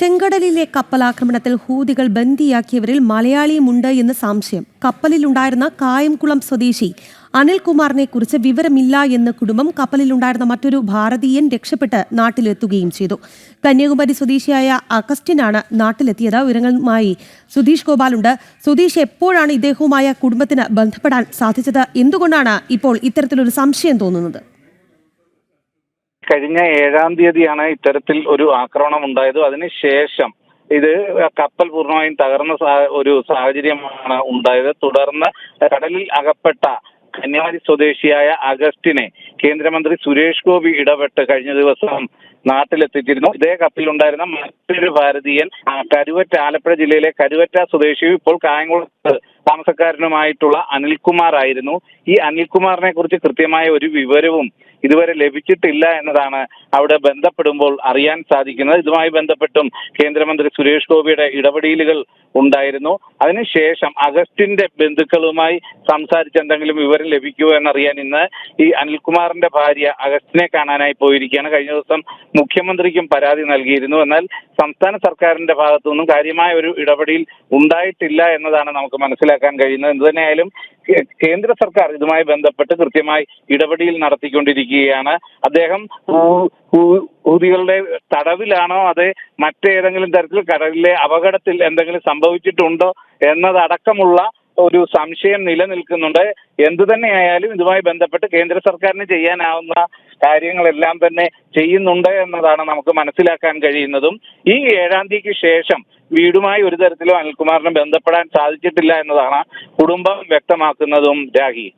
ചെങ്കടലിലെ കപ്പലാക്രമണത്തിൽ ഹൂതികൾ ബന്ദിയാക്കിയവരിൽ മലയാളിയുമുണ്ട് എന്ന് സംശയം. കപ്പലിലുണ്ടായിരുന്ന കായംകുളം സ്വദേശി അനിൽകുമാറിനെ കുറിച്ച് വിവരമില്ല എന്ന് കുടുംബം കപ്പലിലുണ്ടായിരുന്ന മറ്റൊരു ഭാരതീയൻ രക്ഷപ്പെട്ട് നാട്ടിലെത്തുകയും ചെയ്തു. കന്യാകുമാരി സ്വദേശിയായ അഗസ്റ്റിനാണ് നാട്ടിലെത്തിയത്. വിവരങ്ങളുമായി സുധീഷ് ഗോപാലുണ്ട്. സുധീഷ് എപ്പോഴാണ് ഇദ്ദേഹവുമായ കുടുംബത്തിന് ബന്ധപ്പെടാൻ സാധിച്ചത്? എന്തുകൊണ്ടാണ് ഇപ്പോൾ ഇത്തരത്തിലൊരു സംശയം തോന്നുന്നത്? കഴിഞ്ഞ ഏഴാം തീയതിയാണ് ഇത്തരത്തിൽ ഒരു ആക്രമണം ഉണ്ടായത്. അതിനുശേഷം ഇത് കപ്പൽ പൂർണമായും തകർന്ന ഒരു സാഹചര്യമാണ് ഉണ്ടായത്. തുടർന്ന് കടലിൽ അകപ്പെട്ട കന്യാകുമാരി സ്വദേശിയായ അഗസ്റ്റിനെ കേന്ദ്രമന്ത്രി സുരേഷ് ഗോപി ഇടപെട്ട് കഴിഞ്ഞ ദിവസം നാട്ടിലെത്തിച്ചിരുന്നു. ഇതേ കപ്പലിലുണ്ടായിരുന്ന മറ്റൊരു ഭാരതീയൻ കരുവറ്റ ആലപ്പുഴ ജില്ലയിലെ കരുവറ്റ സ്വദേശിയും ഇപ്പോൾ കായംകുളത്ത് താമസക്കാരനുമായിട്ടുള്ള അനിൽകുമാർ ആയിരുന്നു. ഈ അനിൽകുമാറിനെ കുറിച്ച് കൃത്യമായ ഒരു വിവരവും ഇതുവരെ ലഭിച്ചിട്ടില്ല എന്നതാണ് അവിടെ ബന്ധപ്പെടുമ്പോൾ അറിയാൻ സാധിക്കുന്നത്. ഇതുമായി ബന്ധപ്പെട്ടും കേന്ദ്രമന്ത്രി സുരേഷ് ഗോപിയുടെ ഇടപെടലുകൾ ഉണ്ടായിരുന്നു. അതിനുശേഷം അഗസ്റ്റിന്റെ ബന്ധുക്കളുമായി സംസാരിച്ച് എന്തെങ്കിലും വിവരം ലഭിക്കുമോ എന്നറിയാൻ ഇന്ന് ഈ അനിൽകുമാറിന്റെ ഭാര്യ അഗസ്റ്റിനെ കാണാനായി പോയിരിക്കുകയാണ്. കഴിഞ്ഞ ദിവസം മുഖ്യമന്ത്രിക്കും പരാതി നൽകിയിരുന്നു. എന്നാൽ സംസ്ഥാന സർക്കാരിന്റെ ഭാഗത്തു നിന്നും കാര്യമായ ഒരു ഇടപെടൽ ഉണ്ടായിട്ടില്ല എന്നതാണ് നമുക്ക് മനസ്സിലാക്കാൻ കഴിയുന്നത്. എന്തുതന്നെയായാലും കേന്ദ്ര സർക്കാർ ഇതുമായി ബന്ധപ്പെട്ട് കൃത്യമായി ഇടപെടൽ നടത്തിക്കൊണ്ടിരിക്കുകയാണ്. അദ്ദേഹം ഹൂതികളുടെ തടവിലാണോ അതെ മറ്റേതെങ്കിലും തരത്തിൽ കടലിലെ അപകടത്തിൽ എന്തെങ്കിലും സംഭവിച്ചിട്ടുണ്ടോ എന്നതടക്കമുള്ള ഒരു സംശയം നിലനിൽക്കുന്നുണ്ട്. എന്തു തന്നെയായാലും ഇതുമായി ബന്ധപ്പെട്ട് കേന്ദ്ര സർക്കാരിന് ചെയ്യാനാവുന്ന കാര്യങ്ങളെല്ലാം തന്നെ ചെയ്യുന്നുണ്ട് എന്നതാണ് നമുക്ക് മനസ്സിലാക്കാൻ കഴിയുന്നതും. ഈ ഏഴാം തീയതിക്ക് ശേഷം വീടുമായി ഒരു തരത്തിലും അനിൽകുമാറിന് ബന്ധപ്പെടാൻ സാധിച്ചിട്ടില്ല എന്നതാണ് കുടുംബം വ്യക്തമാക്കുന്നതും രാഹി.